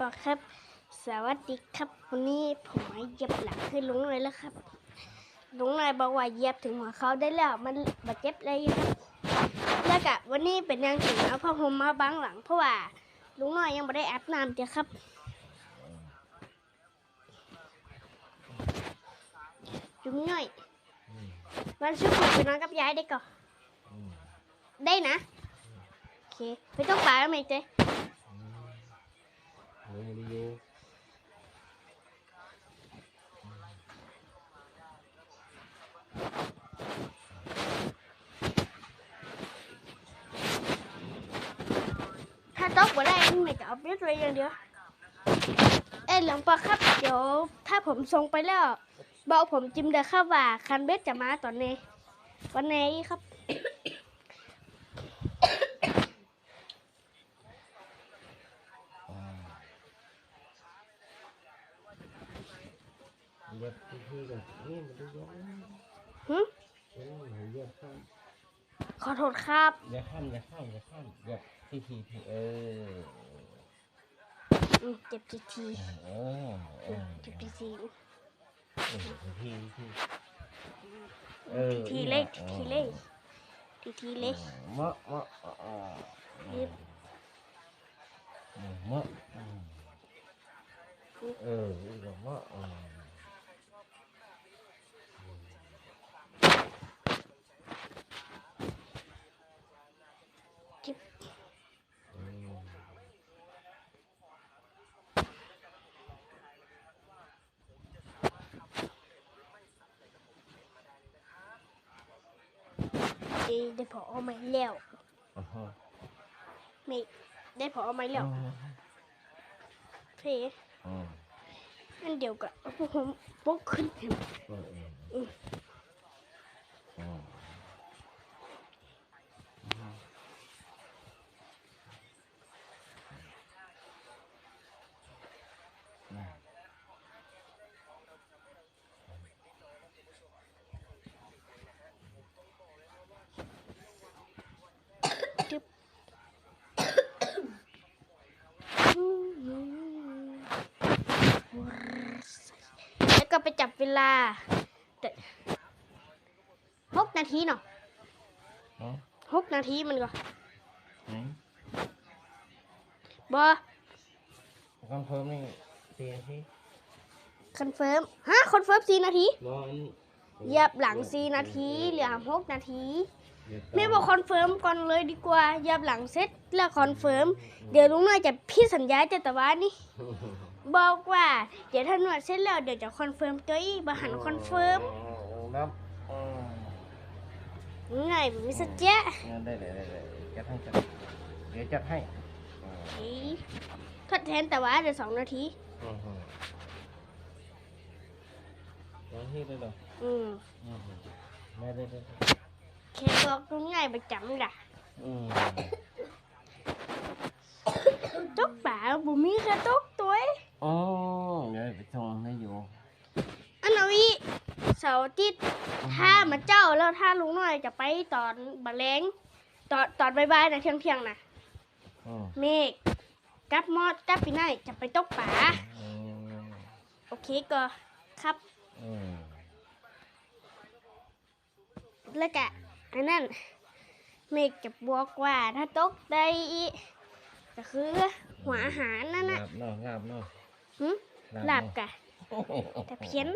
ปอครับ สวัสดีครับ วันนี้ผมมาเหยียบหลังให้ลุงเลยแล้วครับลุงนายบอกว่าเหยียบถึงหัวเขาได้แล้วมันบาดเจ็บเลยครับแล้วก็วันนี้เป็นยังถึงเอาผ้าห่มมาบังหลัง เพราะว่าลุงน้อยยังไม่ได้อาบน้ำเจ้ครับลุงน้อยวันชุกร์ไปนอนกับยายได้ก่อนได้นะโอเคไปต้องไปแล้วไหมเจ๊ หนูไม่ได้อยู่ถ้าตกบ่ได้ไม่จะเอาเปเลยอย่างเดียว เอ้ยหลวงปอครับ เดี๋ยว ถ้าผมส่งไปแล้วบอกผมจิมเดอครับว่าคันเบสจะมาตอนนี้ วันไหนครับ เหยียบที่ที่กันนี่มันได้เยอะหึเออเหยียบข้ามขอโทษครับ อย่าข้ามอย่าข้ามอย่าข้ามเหยียบที่ที่ที่เอออืมเจ็บทีทีเออเออเจ็บทีทีเออที่ที่เออทีเล็กทีเล็กทีทีเล็กมะมะอ่ายิบมะเอออีกมะอ่าจิบ อืม เอ้ย ได้พอเอาไหมแล้วอ่าฮะไม่ได้พอเอาไหมแล้วเพอืมอันเดียวกับพวกผมปกขึ้นเห็นอืมอืมอืม อืม จึ๊บแล้ว ก็ไปจับเวลาแต่หกนาทีเนาะอืมหกนาทีมันก็อืมบอคอนเฟิร์มนี่สี่นาทีคอนเฟิร์มฮะคอนเฟิร์มสี่นาทีรออันนี้เหยียบหลังสี่นาทีเหลือหกนาทีเดี๋ยวแม่บอกคอนเฟิร์มก่อนเลยดีกว่าเหยียบหลังเสร็จแล้วคอนเฟิร์มเดี๋ยวลุงน้อยจะพี่สัญญาแต่แต่ว่านี่ บอกว่า เดี๋ยวถ้านวดเสร็จแล้วเดี๋ยวจะคอนเฟิร์มตัวอีกบหันคอนเฟิร์มนับอืมง่ายแบบนี้สักแจ๊งั้นได้เลยได้เลยจัดให้จัดเดี๋ยวจัดให้อืมเอ้ยทดแทนแต่ว่าเดี๋ยวสองนาที อืมอืมร้องที่ได้เหรออืมอืมไม่ได้ได้แค่บอกลุงง่ายประจำด่ะอืม ตกป่าบุมีแค่ตกตัวเอง อ๋อเดี๋ยวไปส่งให้อยู่ อันนี้ เสาร์อาทิตย์ถ้ามาเจ้าแล้วถ้าลุงน้อยจะไปตอนบะแรงตอนตอนบ่ายๆนะเที่ยงเที่ยงๆนะอืมเมฆกับมอดกับปีไนายจะไปตกป่าอืมโอเคก็ครับ อืมแล้วก็อันนั้นเมฆจะบอกว่าถ้าตกได้อีกก็คือ หัวอาหารนั่นหนะลับเนาะหลับเนาะหึหลับกะแต่เพี้ยน